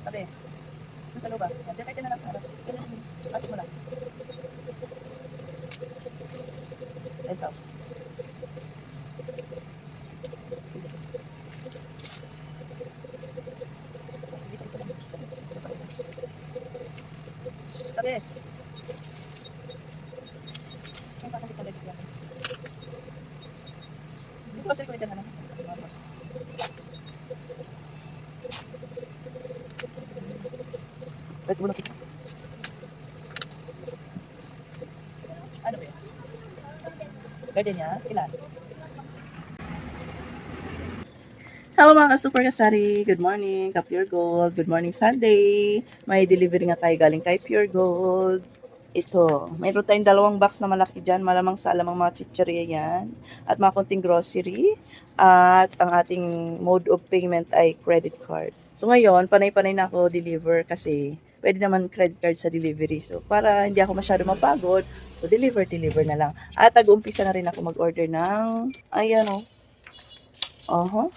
Tabi. Doon sa loob ah. Yan, Dekay ka na lang sa harap. Ganyan. Pasok mo lang. 10,000. Isa-isa lang. Isa-isa lang. Tabi. Ang pasang sa yan. Dito kasi ko na lang. Mga Wait, muna kita. Ano ba yan? Garden niya? Ilan? Hello mga ka-super kasari. Good morning, ka Pure Gold. Good morning Sunday. May delivery nga tayo galing kay Pure Gold. Ito, mayroon tayong dalawang box na malaki dyan. Malamang sa alamang mga chicheria yan. At mga konting grocery. At ang ating mode of payment ay credit card. So ngayon, panay-panay na ako deliver kasi pwede naman credit card sa delivery. So para hindi ako masyado mapagod, so deliver, deliver na lang. At nag-umpisa na rin ako mag-order ng, ayan o. Uh-huh.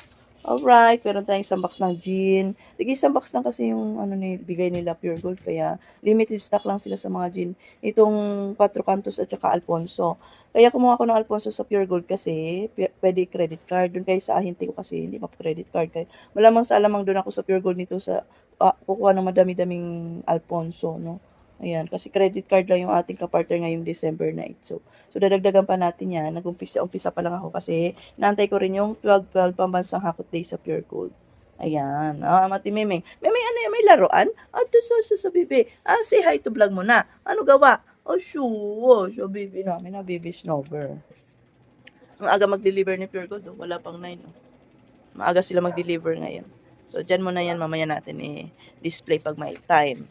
Alright, meron tayong isang box ng gin. Tigil isang box lang kasi yung ano ni bigay nila Pure Gold kaya limited stock lang sila sa mga gin. Itong Quatro Cantos at saka Alfonso. Kaya kumuha ko ng Alfonso sa Pure Gold kasi pwede credit card. Doon kay sa ahinti ko kasi hindi map-credit card. Kaya malamang sa alamang doon ako sa Pure Gold nito sa ah, kukuha ng madami-daming Alfonso, no? Ayan, kasi credit card lang yung ating kapartner ngayong December night. So, so dadagdagan pa natin yan. Nag-umpisa umpisa pa lang ako kasi naantay ko rin yung 12-12 pambansang hakot day sa Pure Gold. Ayan. Ah, Mati Memeng. Memeng, ano yan? May laruan? Ah, to sa, sa, sa bibi. Ah, say hi to vlog mo na. Ano gawa? Oh, sure. So, bibi namin na, bibi snowber. Ang aga mag-deliver ni Pure Gold, oh. wala pang 9. Oh. Maaga sila mag-deliver ngayon. So, dyan muna yan, mamaya natin i-display pag may time.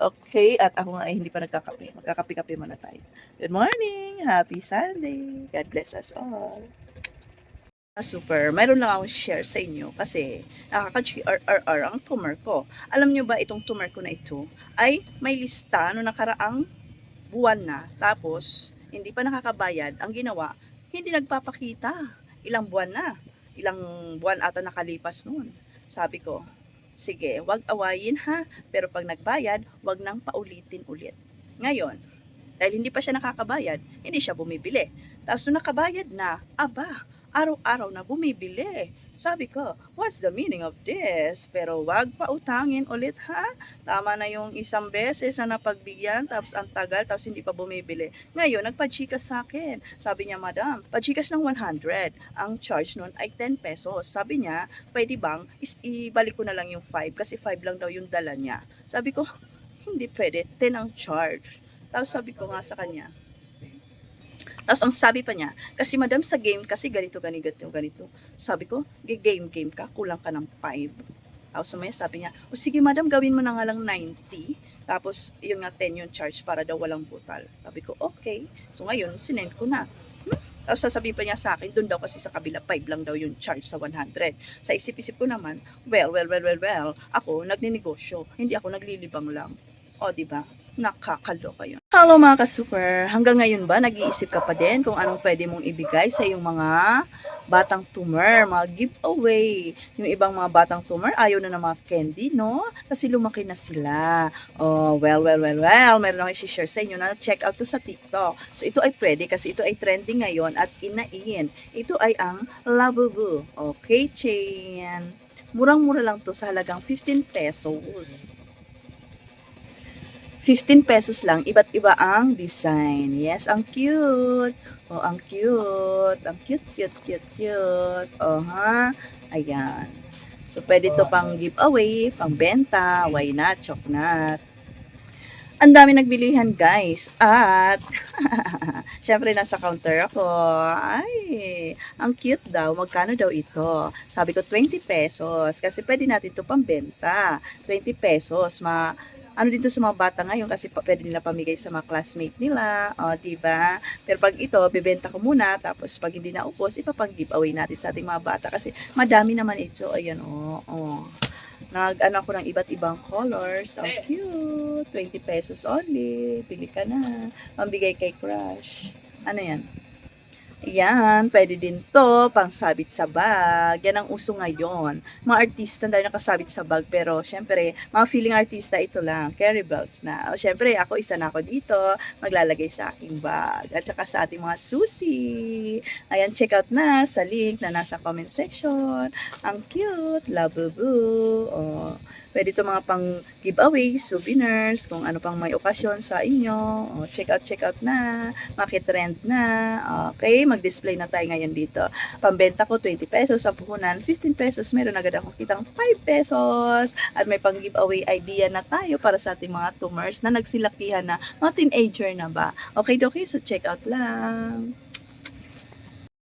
Okay, at ako nga ay hindi pa nagkakape. Magkakape-kape muna tayo. Good morning! Happy Sunday! God bless us all! Ah, Super, mayroon lang akong share sa inyo kasi nakaka-RRR ang tumor ko. Alam nyo ba itong tumor ko na ito ay may lista no nakaraang buwan na tapos hindi pa nakakabayad. Ang ginawa, hindi nagpapakita. Ilang buwan na. Ilang buwan ata nakalipas noon. Sabi ko, sige, wag awayin ha, pero pag nagbayad, wag nang paulitin ulit. Ngayon, dahil hindi pa siya nakakabayad, hindi siya bumibili. Tapos nung nakabayad na, aba, araw-araw na bumibili. Sabi ko, what's the meaning of this? Pero wag pa utangin ulit ha. Tama na yung isang beses na napagbigyan, tapos ang tagal, tapos hindi pa bumibili. Ngayon, nagpa-chikas sa akin. Sabi niya, madam, pa-chikas ng 100. Ang charge nun ay 10 pesos. Sabi niya, pwede bang is ibalik ko na lang yung 5 kasi 5 lang daw yung dala niya. Sabi ko, hindi pwede, 10 ang charge. Tapos sabi ko nga sa kanya, tapos ang sabi pa niya, kasi madam sa game, kasi ganito, ganito, ganito. Sabi ko, game, game ka, kulang ka ng 5. Tapos sumaya sabi niya, o sige madam, gawin mo na nga lang 90. Tapos yun nga 10 yung charge para daw walang butal. Sabi ko, okay. So ngayon, sinend ko na. Hmm? Tapos sasabihin pa niya sa akin, doon daw kasi sa kabila 5 lang daw yung charge sa 100. Sa isip-isip ko naman, well, well, well, well, well, ako nagninegosyo, hindi ako naglilibang lang. O, di ba? Nakakaloka yun. Hello mga ka-super! Hanggang ngayon ba nag-iisip ka pa din kung anong pwede mong ibigay sa iyong mga batang tumor, mga giveaway. Yung ibang mga batang tumor, ayaw na ng mga candy, no? Kasi lumaki na sila. Oh, well, well, well, well. Meron akong i-share sa inyo na check out ko sa TikTok. So, ito ay pwede kasi ito ay trending ngayon at inain. Ito ay ang Labubu. Okay, chain. Murang-mura lang to sa halagang 15 pesos. 15 pesos lang, iba't iba ang design. Yes, ang cute. Oh, ang cute. Ang cute, cute, cute, cute. Oh, ha? Ayan. So, pwede to pang giveaway, pang benta, why not, choknat. Ang dami nagbilihan, guys. At, syempre, nasa counter ako. Ay, ang cute daw. Magkano daw ito? Sabi ko, 20 pesos. Kasi pwede natin ito pambenta. 20 pesos. Ma, ano dito sa mga bata ngayon kasi pwede nila pamigay sa mga classmate nila, o, diba? Pero pag ito, bebenta ko muna, tapos pag hindi naubos, ipapag-giveaway natin sa ating mga bata kasi madami naman ito, ayan, o, oh, Nag-ano ko ng iba't ibang colors, ang cute, 20 pesos only, pili ka na, pambigay kay crush. Ano yan? Yan, pwede din to, pang sabit sa bag. Yan ang uso ngayon. Mga artista na nakasabit sa bag, pero syempre, mga feeling artista, ito lang, carry belts na. O, syempre, ako, isa na ako dito, maglalagay sa aking bag. At saka sa ating mga susi. Ayan, check out na sa link na nasa comment section. Ang cute, love boo. O, pwede to mga pang giveaways, souvenirs, kung ano pang may okasyon sa inyo. O, check out, check out na market trend na. Okay, mag-display na tayo ngayon dito. Pambenta ko 20 pesos, sa puhunan 15 pesos. Meron agad akong kitang 5 pesos. At may pang giveaway idea na tayo para sa ating mga tumors na nagsilakihan na, mga teenager na ba. Okay, okay, so check out lang.